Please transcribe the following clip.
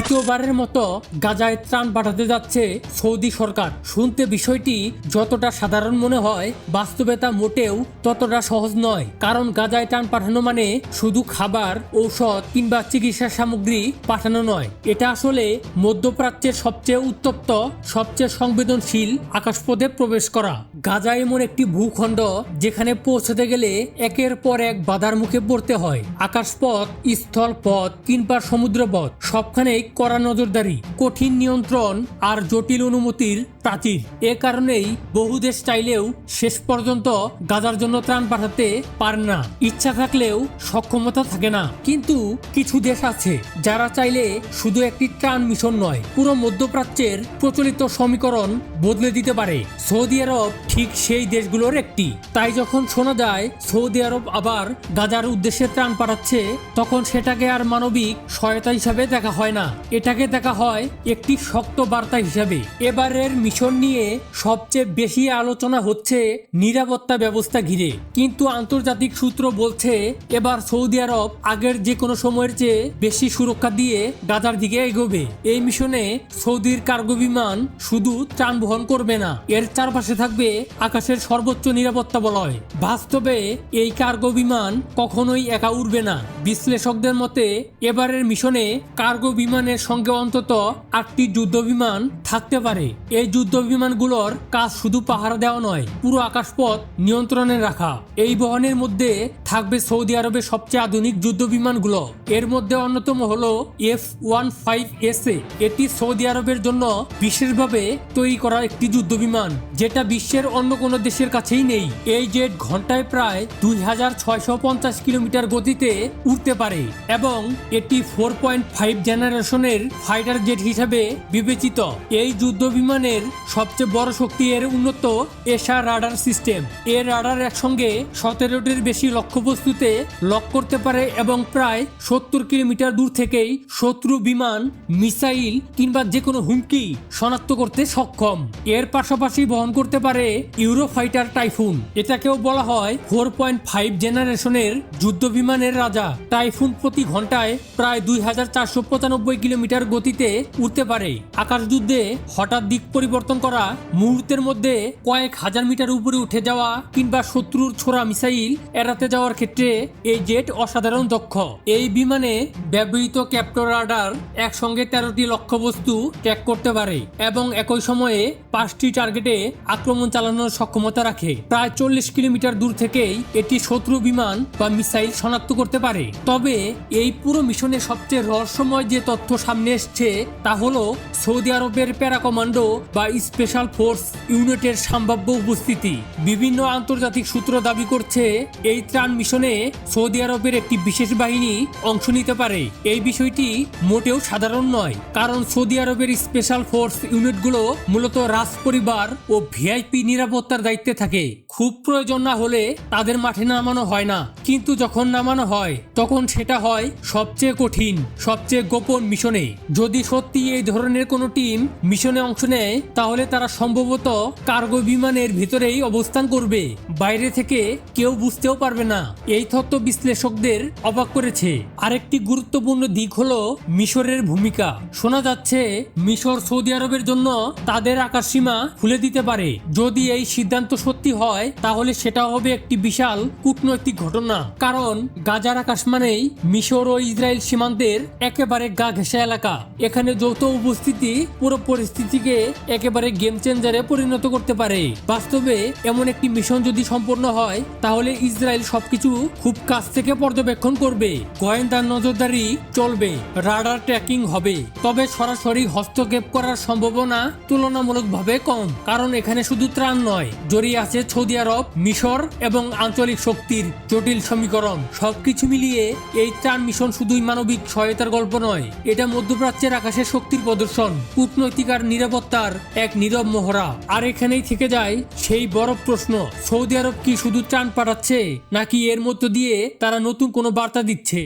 দ্বিতীয়বারের মতো গাজায় ত্রাণ পাঠাতে যাচ্ছে সৌদি সরকার। শুনতে বিষয়টি যতটা সাধারণ মনে হয় বাস্তবে তা মোটেও ততটা সহজ নয়। কারণ গাজায় ত্রাণ পাঠানো মানে শুধু খাবার, ঔষধ কিংবা চিকিৎসা সামগ্রী পাঠানো নয়। এটা আসলে মধ্যপ্রাচ্যের সবচেয়ে উত্তপ্ত, সবচেয়ে সংবেদনশীল আকাশপথে প্রবেশ করা। গাজা এমন একটি ভূখণ্ড যেখানে পৌঁছতে গেলে একের পর এক বাধার মুখে পড়তে হয়। আকাশপথ, স্থল পথ কিংবা সমুদ্রপথ সবখানেই কড়া নজরদারি কঠিন নিয়ন্ত্রণ আর জটিল অনুমতির প্রাচীর। এ কারণেই বহু দেশ চাইলেও শেষ পর্যন্ত গাজার জন্য ত্রাণ পাঠাতে পারে না। ইচ্ছা থাকলেও সক্ষমতা থাকে না। কিন্তু কিছু দেশ আছে যারা চাইলে শুধু একটি ত্রাণ মিশন নয়, পুরো মধ্যপ্রাচ্যের প্রচলিত সমীকরণ বদলে দিতে পারে। সৌদি আরব ঠিক সেই দেশগুলোর একটি। তাই যখন শোনা যায় সৌদি আরব আবার গাজার উদ্দেশ্যে ত্রাণ পাঠাচ্ছে, তখন সেটাকে আর মানবিক সহায়তা হিসাবে দেখা হয় না। এটাকে দেখা হয় একটি শক্ত বার্তা হিসাবে। এবারের মিশন নিয়ে সবচেয়ে বেশি আলোচনা হচ্ছে নিরাপত্তা ব্যবস্থা ঘিরে। কিন্তু আন্তর্জাতিক সূত্র বলছে, এবার সৌদি আরব আগের যে কোনো সময়ের চেয়ে বেশি সুরক্ষা দিয়ে গাজার দিকে এগোবে। এই মিশনে সৌদির কার্গো বিমান শুধু ত্রাণ বহন করবে না, এর চারপাশে থাকবে আকাশের সর্বোচ্চ নিরাপত্তা বলয়। বাস্তবে এই কার্গো বিমান কখনোই একা উড়বে না। বিশ্লেষকদের মতে, এবারের মিশনে কার্গো বিমানের সঙ্গে অন্তত আটটি যুদ্ধ বিমান থাকতে পারে। এই যুদ্ধ বিমানগুলোর কাজ শুধু পাহারা দেওয়া নয়, পুরো আকাশপথ নিয়ন্ত্রণে রাখা। এই বহনের মধ্যে থাকবে সৌদি আরবের সবচেয়ে আধুনিক যুদ্ধ বিমানগুলো এর মধ্যে অন্যতম হল F one five S A এটি সৌদি আরবের জন্য বিশেষভাবে তৈরি করা একটি যুদ্ধ বিমান যেটা বিশ্বের অন্য কোনো দেশের কাছেই নেই। এই জেট ঘন্টায় প্রায় দুই হাজার ছয়শো পঞ্চাশ কিলোমিটার গতিতে উঠতে পারে এবং এটি ফোর পয়েন্ট ফাইভ জেনারেশনের ফাইটার জেট হিসাবে বিবেচিত। এই যুদ্ধ বিমানের সবচেয়ে বড় শক্তি এর উন্নত এশা রাডার সিস্টেম। এর রাডার একসঙ্গে সতেরোটির বেশি লক্ষ্যবস্তুতে লক করতে পারে এবং প্রায় সত্তর কিলোমিটার দূর থেকেই শত্রু বিমান, মিসাইল কিংবা যে কোনো হুমকি শনাক্ত করতে সক্ষম। এর পাশাপাশি বহন করতে পারে ইউরো ফাইটার টাইফুন। এটাকেও বলা হয় ফোর পয়েন্ট ফাইভ জেনারেশনের যুদ্ধ বিমানের রাজা। টাইফুন প্রতি ঘন্টায় প্রায় দুই হাজার চারশো পঁচানব্বই কিলোমিটার গতিতে উঠতে পারে। আকাশ যুদ্ধে হঠাৎ দিক পরিবর্তন করা মুহূর্তের মধ্যে কয়েক হাজার মিটার উপরে উঠে যাওয়া কিংবা শত্রুর ছোড়া মিসাইল এড়াতে যাওয়ার ক্ষেত্রে এই জেট অসাধারণ দক্ষ। এই বিমানে ব্যবহৃত ক্যাপ্টো রাডার একসঙ্গে তেরোটি লক্ষ্যবস্তু ট্র্যাক করতে পারে এবং একই সময়ে পাঁচটি টার্গেটে আক্রমণ চালানোর সক্ষমতা রাখে। প্রায় চল্লিশ কিলোমিটার দূর থেকেই এটি শত্রু বিমান বা মিসাইল শনাক্ত করতে পারে। তবে এই পুরো মিশনে সবচেয়ে রহস্যময় যে তথ্য সামনে এসছে তা হলো সৌদি আরবের প্যারা কমান্ডো বা স্পেশাল ফোর্স ইউনিটের সম্ভাব্য উপস্থিতি। বিভিন্ন আন্তর্জাতিক সূত্র দাবি করছে, এই ত্রাণ মিশনে সৌদি আরবের একটি বিশেষ বাহিনী অংশ নিতে পারে। এই বিষয়টি মোটেও সাধারণ নয়, কারণ সৌদি আরবের স্পেশাল ফোর্স ইউনিটগুলো মূলত রাজ পরিবার ও ভিআইপি নিরাপত্তার দায়িত্বে থাকে। খুব প্রয়োজন না হলে তাদের মাঠে নামানো হয় না, কিন্তু যখন নামানো হয়, তখন সেটা হয় সবচেয়ে কঠিন, সবচেয়ে গোপন মিশনে। যদি সত্যি এই ধরনের কোনো টিম মিশনে অংশ নেয় তাহলে তারা সম্ভবত কার্গো বিমানের ভিতরেই অবস্থান করবে। বাইরে থেকে কেউ বুঝতেও পারবে না। এই তথ্য বিশ্লেষকদের অবাক করেছে। আরেকটি গুরুত্বপূর্ণ দিক হলো মিশরের ভূমিকা। শোনা যাচ্ছে, মিশর সৌদি আরবের জন্য তাদের আকাশসীমা খুলে দিতে পারে। যদি এই সিদ্ধান্ত সত্যি হয়, তাহলে সেটা হবে একটি বিশাল কূটনৈতিক ঘটনা। কারণ গাজার আকাশ মানেই মিশর ও ইসরায়েল সীমান্তের একেবারে গা ঘেঁষা এলাকা। এখানে যৌথ উপস্থিতি পুরো পরিস্থিতিকে একেবারে গেম চেঞ্জারে পরিণত করতে পারে। বাস্তবে এমন একটি মিশন যদি সম্পূর্ণ হয়, তাহলে ইসরায়েল সবকিছু খুব কাছ থেকে পর্যবেক্ষণ করবে। গোয়েন্দা নজরদারি চলবে, রাডার ট্র্যাকিং হবে। তবে সরাসরি হস্তক্ষেপ করার সম্ভাবনা তুলনামূলকভাবে কম, কারণ এখানে শুধু ত্রাণ নয়, জড়িয়ে আছে সৌদি আরব, মিশর এবং আঞ্চলিক শক্তির জটিল সমীকরণ। সবকিছু মিলিয়ে এই ত্রাণ মিশন শুধুই মানবিক সহায়তার গল্প নয়, এটা মধ্যপ্রাচ্যের আকাশের শক্তির প্রদর্শন। কূটনৈতিক আর নিরাপত্তার এক নীরব মহড়া আর এখানেই থেকে যায় সেই বড় প্রশ্ন, সৌদি আরব কি শুধু ত্রাণ পাঠাচ্ছে, নাকি এর মধ্য দিয়ে তারা নতুন কোনো বার্তা দিচ্ছে?